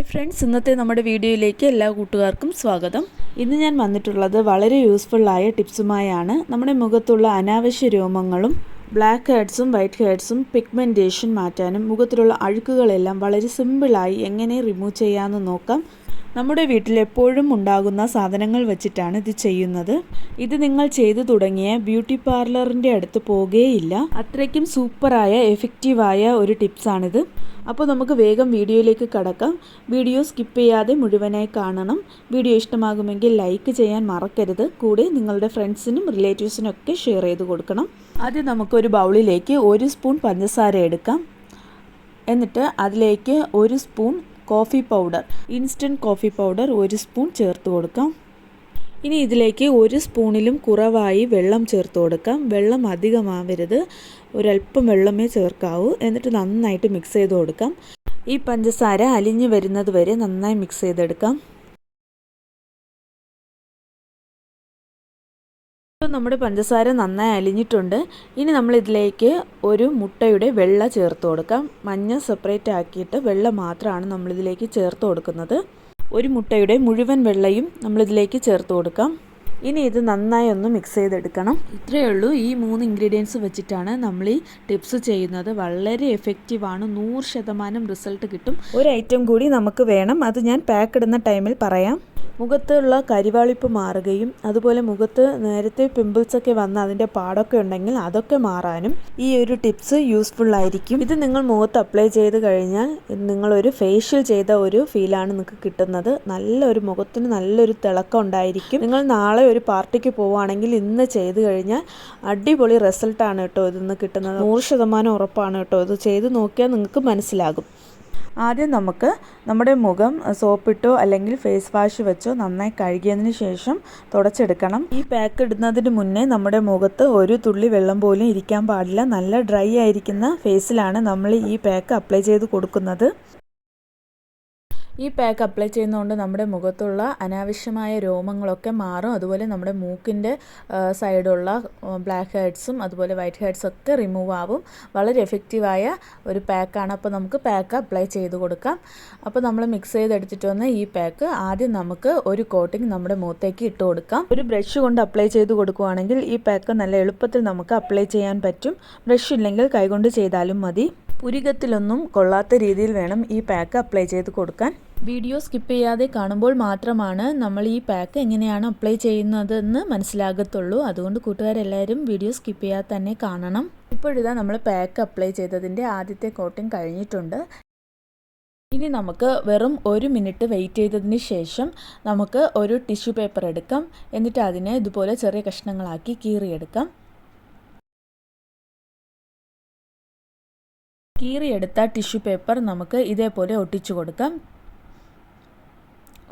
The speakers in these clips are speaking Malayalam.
ഹായ് ഫ്രണ്ട്സ് ഇന്നത്തെ നമ്മുടെ വീഡിയോയിലേക്ക് എല്ലാ കൂട്ടുകാർക്കും സ്വാഗതം. ഇന്ന് ഞാൻ വന്നിട്ടുള്ളത് വളരെ യൂസ്ഫുള്ളായ ടിപ്സുമായാണ്. നമ്മുടെ മുഖത്തുള്ള അനാവശ്യ രോമങ്ങളും ബ്ലാക്ക് ഹെഡ്സും വൈറ്റ് ഹെഡ്സും പിഗ്മെന്റേഷൻ മാറ്റാനും മുഖത്തിലുള്ള അഴുക്കുകളെല്ലാം വളരെ സിമ്പിളായി എങ്ങനെ റിമൂവ് ചെയ്യാമെന്ന് നോക്കാം. നമ്മുടെ വീട്ടിൽ എപ്പോഴും ഉണ്ടാകുന്ന സാധനങ്ങൾ വെച്ചിട്ടാണ് ഇത് ചെയ്യുന്നത്. ഇത് നിങ്ങൾ ചെയ്തു തുടങ്ങിയ ബ്യൂട്ടി പാർലറിന്റെ അടുത്ത് പോകുകയില്ല അത്രയ്ക്കും സൂപ്പറായ എഫക്റ്റീവായ ഒരു ടിപ്സാണിത്. അപ്പോൾ നമുക്ക് വേഗം വീഡിയോയിലേക്ക് കടക്കാം. വീഡിയോ സ്കിപ്പ് ചെയ്യാതെ മുഴുവനായി കാണണം. വീഡിയോ ഇഷ്ടമാകുമെങ്കിൽ ലൈക്ക് ചെയ്യാൻ മറക്കരുത്. കൂടെ നിങ്ങളുടെ ഫ്രണ്ട്സിനും റിലേറ്റീവ്സിനും ഒക്കെ ഷെയർ ചെയ്ത് കൊടുക്കണം. ആദ്യം നമുക്കൊരു ബൗളിലേക്ക് ഒരു സ്പൂൺ പഞ്ചസാര എടുക്കാം. എന്നിട്ട് അതിലേക്ക് ഒരു spoon coffee powder instant coffee powder ഒരു സ്പൂൺ ചേർത്ത് കൊടുക്കാം. ഇനി ഇതിലേക്ക് ഒരു സ്പൂണിലും കുറവായി വെള്ളം ചേർത്ത് കൊടുക്കാം. വെള്ളം അധികമാവരുത്. ഒരല്പം വെള്ളമേ ചേർക്കാവൂ. എന്നിട്ട് നന്നായിട്ട് മിക്സ് ചെയ്ത് കൊടുക്കാം. ഈ പഞ്ചസാര അലിഞ്ഞു വരുന്നത് വരെ നന്നായി മിക്സ് ചെയ്തെടുക്കാം. ഇപ്പോൾ നമ്മുടെ പഞ്ചസാര നന്നായി അലിഞ്ഞിട്ടുണ്ട്. ഇനി നമ്മൾ ഇതിലേക്ക് ഒരു മുട്ടയുടെ വെള്ള ചേർത്ത് കൊടുക്കാം. മഞ്ഞ സെപ്പറേറ്റ് ആക്കിയിട്ട് വെള്ള മാത്രമാണ് നമ്മളിതിലേക്ക് ചേർത്ത് കൊടുക്കുന്നത്. ഒരു മുട്ടയുടെ മുഴുവൻ വെള്ളയും നമ്മളിതിലേക്ക് ചേർത്ത് കൊടുക്കാം. ഇനി ഇത് നന്നായി ഒന്ന് മിക്സ് ചെയ്തെടുക്കണം. ഇത്രയേ ഉള്ളൂ. ഈ മൂന്ന് ഇൻഗ്രീഡിയൻസ് വെച്ചിട്ടാണ് നമ്മൾ ഈ ടിപ്സ് ചെയ്യുന്നത്. വളരെ എഫക്റ്റീവാണ് നൂറ് ശതമാനം റിസൾട്ട് കിട്ടും. ഒരു ഐറ്റം കൂടി നമുക്ക് വേണം. അത് ഞാൻ പാക്ക് ഇടുന്ന ടൈമിൽ പറയാം. മുഖത്തുള്ള കരിവാളിപ്പ് മാറുകയും അതുപോലെ മുഖത്ത് നേരത്തെ പിമ്പിൾസൊക്കെ വന്ന് അതിന്റെ പാടൊക്കെ ഉണ്ടെങ്കിൽ അതൊക്കെ മാറാനും ഈ ഒരു ടിപ്സ് യൂസ്ഫുൾ ആയിരിക്കും. ഇത് നിങ്ങൾ മുഖത്ത് അപ്ലൈ ചെയ്ത് കഴിഞ്ഞാൽ നിങ്ങളൊരു ഫേഷ്യൽ ചെയ്ത ഒരു ഫീലാണ് നിങ്ങൾക്ക് കിട്ടുന്നത്. നല്ലൊരു മുഖത്തിന് നല്ലൊരു തിളക്കം ഉണ്ടായിരിക്കും. നിങ്ങൾ നാളെ ഒരു പാർട്ടിക്ക് പോവുകയാണെങ്കിൽ ഇന്ന് ചെയ്ത് കഴിഞ്ഞാൽ അടിപൊളി റിസൾട്ടാണ് കേട്ടോ ഇതിന്ന് കിട്ടുന്നത്. നൂറ് ശതമാനം ഉറപ്പാണ് കേട്ടോ. ഇത് ചെയ്ത് നോക്കിയാൽ നിങ്ങൾക്ക് മനസ്സിലാകും. ആദ്യം നമുക്ക് നമ്മുടെ മുഖം സോപ്പിട്ടോ അല്ലെങ്കിൽ ഫേസ് വാഷ് വെച്ചോ നന്നായി കഴുകിയതിന് ശേഷം തുടച്ചെടുക്കണം. ഈ പാക്ക് ഇടുന്നതിന് മുന്നേ നമ്മുടെ മുഖത്ത് ഒരു തുള്ളി വെള്ളം പോലും ഇരിക്കാൻ പാടില്ല. നല്ല ഡ്രൈ ആയിരിക്കുന്ന ഫേസിലാണ് നമ്മൾ ഈ പാക്ക് അപ്ലൈ ചെയ്ത് കൊടുക്കുന്നത്. ഈ പാക്ക് അപ്ലൈ ചെയ്യുന്നതുകൊണ്ട് നമ്മുടെ മുഖത്തുള്ള അനാവശ്യമായ രോമങ്ങളൊക്കെ മാറും. അതുപോലെ നമ്മുടെ മൂക്കിന്റെ സൈഡുള്ള ബ്ലാക്ക് ഹെഡ്സും അതുപോലെ വൈറ്റ് ഹെഡ്സും ഒക്കെ റിമൂവ് ആവും. വളരെ എഫക്റ്റീവായ ഒരു പാക്കാണ് അപ്പോൾ നമുക്ക് പാക്ക് അപ്ലൈ ചെയ്ത് കൊടുക്കാം. അപ്പോൾ നമ്മൾ മിക്സ് ചെയ്തെടുത്തിട്ട് വന്ന് ഈ പാക്ക് ആദ്യം നമുക്ക് ഒരു കോട്ടിങ് നമ്മുടെ മുഖത്തേക്ക് ഇട്ട് കൊടുക്കാം. ഒരു ബ്രഷ് കൊണ്ട് അപ്ലൈ ചെയ്ത് കൊടുക്കുകയാണെങ്കിൽ ഈ പാക്ക് നല്ല എളുപ്പത്തിൽ നമുക്ക് അപ്ലൈ ചെയ്യാൻ പറ്റും. ബ്രഷ് ഇല്ലെങ്കിൽ കൈകൊണ്ട് ചെയ്താലും മതി. പുരികത്തിലൊന്നും കൊള്ളാത്ത രീതിയിൽ വേണം ഈ പാക്ക് അപ്ലൈ ചെയ്ത് കൊടുക്കാൻ. വീഡിയോ സ്കിപ്പ് ചെയ്യാതെ കാണുമ്പോൾ മാത്രമാണ് നമ്മൾ ഈ പാക്ക് എങ്ങനെയാണ് അപ്ലൈ ചെയ്യുന്നതെന്ന് മനസ്സിലാകത്തുള്ളൂ. അതുകൊണ്ട് കൂട്ടുകാരെല്ലാവരും വീഡിയോ സ്കിപ്പ് ചെയ്യാതെ തന്നെ കാണണം. ഇപ്പോഴിതാ നമ്മൾ പാക്ക് അപ്ലൈ ചെയ്തതിന്റെ ആദ്യത്തെ കോട്ടിങ് കഴിഞ്ഞിട്ടുണ്ട്. ഇനി നമുക്ക് വെറും ഒരു മിനിറ്റ് വെയിറ്റ് ചെയ്തതിന് ശേഷം നമുക്ക് ഒരു ടിഷ്യൂ പേപ്പർ എടുക്കാം. എന്നിട്ട് അതിനെ ഇതുപോലെ ചെറിയ കഷ്ണങ്ങളാക്കി കീറിയെടുക്കാം. കീറിയെടുത്ത ടിഷ്യൂ പേപ്പർ നമുക്ക് ഇതേപോലെ ഒട്ടിച്ചു കൊടുക്കാം.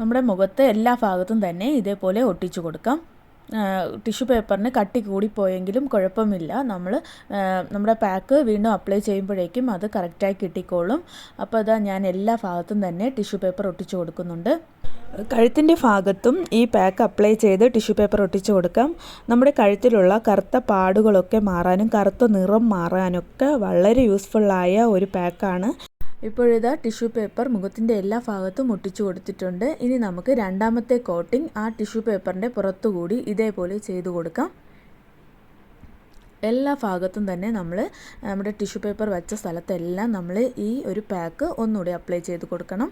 നമ്മുടെ മുഖത്ത് എല്ലാ ഭാഗത്തും തന്നെ ഇതേപോലെ ഒട്ടിച്ചു കൊടുക്കാം. ടിഷ്യൂ പേപ്പറിന് കട്ടി കൂടിപ്പോയെങ്കിലും കുഴപ്പമില്ല. നമ്മൾ നമ്മുടെ പാക്ക് വീണ്ടും അപ്ലൈ ചെയ്യുമ്പോഴേക്കും അത് കറക്റ്റായി കിട്ടിക്കോളും. അപ്പോൾ അതാ ഞാൻ എല്ലാ ഭാഗത്തും തന്നെ ടിഷ്യൂ പേപ്പർ ഒട്ടിച്ചു കൊടുക്കുന്നുണ്ട്. കഴുത്തിന്റെ ഭാഗത്തും ഈ പാക്ക് അപ്ലൈ ചെയ്ത് ടിഷ്യൂ പേപ്പർ ഒട്ടിച്ചു കൊടുക്കാം. നമ്മുടെ കഴുത്തിലുള്ള കറുത്ത പാടുകളൊക്കെ മാറാനും കറുത്ത നിറം മാറാനൊക്കെ വളരെ യൂസ്ഫുള്ളായ ഒരു പാക്കാണ്. ഇപ്പോഴിതാ ടിഷ്യൂ പേപ്പർ മുഖത്തിന്റെ എല്ലാ ഭാഗത്തും ഒട്ടിച്ചു കൊടുത്തിട്ടുണ്ട്. ഇനി നമുക്ക് രണ്ടാമത്തെ കോട്ടിംഗ് ആ ടിഷ്യൂ പേപ്പറിന്റെ പുറത്തുകൂടി ഇതേപോലെ ചെയ്തു കൊടുക്കാം. എല്ലാ ഭാഗത്തും തന്നെ നമ്മൾ നമ്മുടെ ടിഷ്യൂ പേപ്പർ വെച്ച സ്ഥലത്തെല്ലാം നമ്മൾ ഈ ഒരു പാക്ക് ഒന്നുകൂടി അപ്ലൈ ചെയ്ത് കൊടുക്കണം.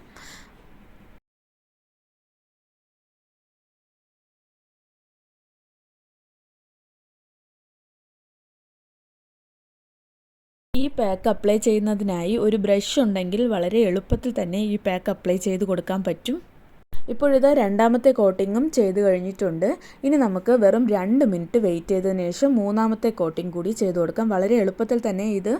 പാക്ക് അപ്ലൈ ചെയ്യുന്നതിനായി ഒരു ബ്രഷ് ഉണ്ടെങ്കിൽ വളരെ എളുപ്പത്തിൽ തന്നെ ഈ പാക്ക് അപ്ലൈ ചെയ്ത് കൊടുക്കാൻ പറ്റും. ഇപ്പോഴിത് രണ്ടാമത്തെ കോട്ടിങ്ങും ചെയ്ത് കഴിഞ്ഞിട്ടുണ്ട്. ഇനി നമുക്ക് വെറും രണ്ട് മിനിറ്റ് വെയിറ്റ് ചെയ്തതിന് ശേഷം മൂന്നാമത്തെ കോട്ടിംഗ് കൂടി ചെയ്ത് കൊടുക്കാം. വളരെ എളുപ്പത്തിൽ തന്നെ ഇത്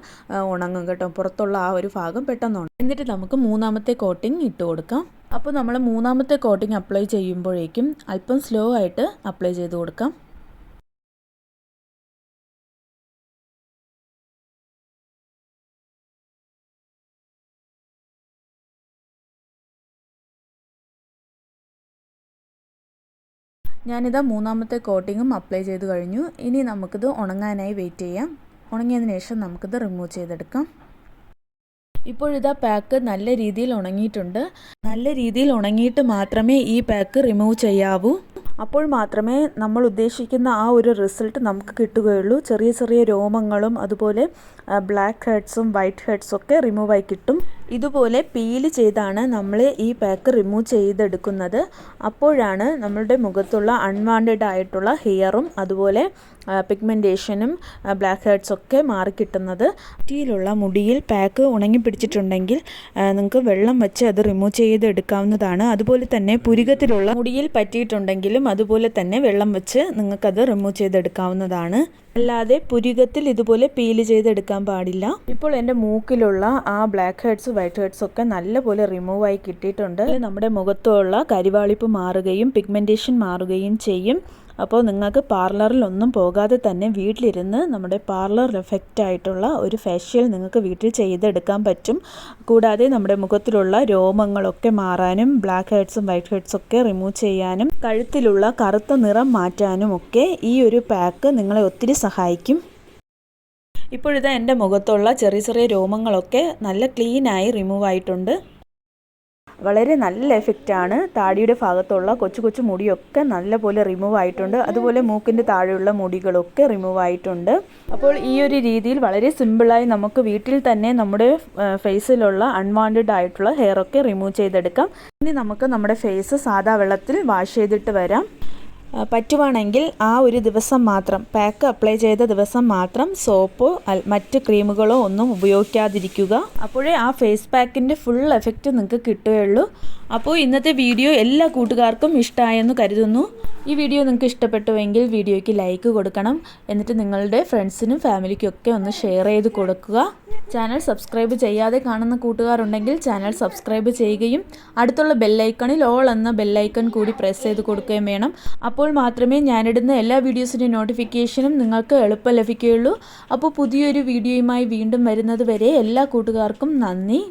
ഉണങ്ങും കേട്ടോ. പുറത്തുള്ള ആ ഒരു ഭാഗം പെട്ടെന്ന് ഉണങ്ങും. എന്നിട്ട് നമുക്ക് മൂന്നാമത്തെ കോട്ടിംഗ് ഇട്ട് കൊടുക്കാം. അപ്പോൾ നമ്മൾ മൂന്നാമത്തെ കോട്ടിംഗ് അപ്ലൈ ചെയ്യുമ്പോഴേക്കും അല്പം സ്ലോ ആയിട്ട് അപ്ലൈ ചെയ്ത് കൊടുക്കാം. ഞാനിതാ മൂന്നാമത്തെ കോട്ടിങ്ങും അപ്ലൈ ചെയ്ത് കഴിഞ്ഞു. ഇനി നമുക്കിത് ഉണങ്ങാനായി വെയിറ്റ് ചെയ്യാം. ഉണങ്ങിയതിന് ശേഷം നമുക്കിത് റിമൂവ് ചെയ്തെടുക്കാം. ഇപ്പോഴിതാ പാക്ക് നല്ല രീതിയിൽ ഉണങ്ങിയിട്ടുണ്ട്. നല്ല രീതിയിൽ ഉണങ്ങിയിട്ട് മാത്രമേ ഈ പാക്ക് റിമൂവ് ചെയ്യാവൂ. അപ്പോൾ മാത്രമേ നമ്മൾ ഉദ്ദേശിക്കുന്ന ആ ഒരു റിസൾട്ട് നമുക്ക് കിട്ടുകയുള്ളൂ. ചെറിയ ചെറിയ രോമങ്ങളും അതുപോലെ ബ്ലാക്ക് ഹെഡ്സും വൈറ്റ് ഹെഡ്സും ഒക്കെ റിമൂവ് ആയി കിട്ടും. ഇതുപോലെ പീൽ ചെയ്താണ് നമ്മൾ ഈ പാക്ക് റിമൂവ് ചെയ്തെടുക്കുന്നത്. അപ്പോഴാണ് നമ്മളുടെ മുഖത്തുള്ള അൺവാണ്ടഡ് ആയിട്ടുള്ള ഹെയറും അതുപോലെ പിഗ്മെന്റേഷനും ബ്ലാക്ക് ഹെഡ്സ് ഒക്കെ മാറിക്കിട്ടുന്നത് ടിയിലുള്ള മുടിയിൽ പാക്ക് ഉണങ്ങി പിടിച്ചിട്ടുണ്ടെങ്കിൽ നിങ്ങൾക്ക് വെള്ളം വെച്ച് അത് റിമൂവ് ചെയ്തെടുക്കാവുന്നതാണ്. അതുപോലെ തന്നെ പുരികത്തിലുള്ള മുടിയിൽ പറ്റിയിട്ടുണ്ടെങ്കിലും അതുപോലെ തന്നെ വെള്ളം വെച്ച് നിങ്ങൾക്കത് റിമൂവ് ചെയ്തെടുക്കാവുന്നതാണ്. അല്ലാതെ പുരികത്തിൽ ഇതുപോലെ പീൽ ചെയ്തെടുക്കാൻ പാടില്ല. ഇപ്പോൾ എന്റെ മൂക്കിലുള്ള ആ ബ്ലാക്ക് ഹെഡ്സ് വൈറ്റ് ഹെഡ്സ് ഒക്കെ നല്ലപോലെ റിമൂവ് ആയി കിട്ടിയിട്ടുണ്ട്. നമ്മുടെ മുഖത്തുള്ള കരിവാളിപ്പ് മാറുകയും പിഗ്മെന്റേഷൻ മാറുകയും ചെയ്യും. അപ്പോൾ നിങ്ങൾക്ക് പാർലറിൽ ഒന്നും പോകാതെ തന്നെ വീട്ടിലിരുന്ന് നമ്മുടെ പാർലർ എഫക്റ്റ് ആയിട്ടുള്ള ഒരു ഫേഷ്യൽ നിങ്ങൾക്ക് വീട്ടിൽ ചെയ്തെടുക്കാൻ പറ്റും. കൂടാതെ നമ്മുടെ മുഖത്തിലുള്ള രോമങ്ങളൊക്കെ മാറാനും ബ്ലാക്ക് ഹെഡ്സും വൈറ്റ് ഹെഡ്സും ഒക്കെ റിമൂവ് ചെയ്യാനും കഴുത്തിലുള്ള കറുത്ത നിറം മാറ്റാനും ഒക്കെ ഈ ഒരു പാക്ക് നിങ്ങളെ ഒത്തിരി സഹായിക്കും. ഇപ്പോഴിതാ എന്റെ മുഖത്തുള്ള ചെറിയ ചെറിയ രോമങ്ങളൊക്കെ നല്ല ക്ലീനായി റിമൂവ് ആയിട്ടുണ്ട്. വളരെ നല്ല എഫക്റ്റാണ് താടിയുടെ ഭാഗത്തുള്ള കൊച്ചു കൊച്ചു മുടിയൊക്കെ നല്ലപോലെ റിമൂവ് ആയിട്ടുണ്ട്. അതുപോലെ മൂക്കിന്റെ താഴെയുള്ള മുടികളൊക്കെ റിമൂവ് ആയിട്ടുണ്ട്. അപ്പോൾ ഈ ഒരു രീതിയിൽ വളരെ സിമ്പിളായി നമുക്ക് വീട്ടിൽ തന്നെ നമ്മുടെ ഫേസിലുള്ള അൺവാണ്ടഡ് ആയിട്ടുള്ള ഹെയർ ഒക്കെ റിമൂവ് ചെയ്തെടുക്കാം. ഇനി നമുക്ക് നമ്മുടെ ഫേസ് സാധാ വെള്ളത്തിൽ വാഷ് ചെയ്തിട്ട് വരാം. പറ്റുവാണെങ്കിൽ ആ ഒരു ദിവസം മാത്രം പാക്ക് അപ്ലൈ ചെയ്ത ദിവസം മാത്രം സോപ്പോ മറ്റ് ക്രീമുകളോ ഒന്നും ഉപയോഗിക്കാതിരിക്കുക. അപ്പോഴേ ആ ഫേസ് പാക്കിന്റെ ഫുൾ എഫക്റ്റ് നിങ്ങൾക്ക് കിട്ടുകയുള്ളൂ. അപ്പോൾ ഇന്നത്തെ വീഡിയോ എല്ലാ കൂട്ടുകാർക്കും ഇഷ്ടമായെന്ന് കരുതുന്നു. ഈ വീഡിയോ നിങ്ങൾക്ക് ഇഷ്ടപ്പെട്ടുവെങ്കിൽ വീഡിയോയ്ക്ക് ലൈക്ക് കൊടുക്കണം. എന്നിട്ട് നിങ്ങളുടെ ഫ്രണ്ട്സിനും ഫാമിലിക്കും ഒക്കെ ഒന്ന് ഷെയർ ചെയ്ത് കൊടുക്കുക. ചാനൽ സബ്സ്ക്രൈബ് ചെയ്യാതെ കാണുന്ന കൂട്ടുകാരുണ്ടെങ്കിൽ ചാനൽ സബ്സ്ക്രൈബ് ചെയ്യുകയും അടുത്തുള്ള ബെല്ലൈക്കണിൽ ഓൾ എന്ന ബെല്ലൈക്കൺ കൂടി പ്രസ് ചെയ്ത് കൊടുക്കുകയും വേണം. അപ്പോൾ മാത്രമേ ഞാനിടുന്ന എല്ലാ വീഡിയോസിന്റെ നോട്ടിഫിക്കേഷനും നിങ്ങൾക്ക് എളുപ്പം ലഭിക്കുകയുള്ളൂ. അപ്പോൾ പുതിയൊരു വീഡിയോയുമായി വീണ്ടും വരുന്നത് വരെ എല്ലാ കൂട്ടുകാർക്കും നന്ദി.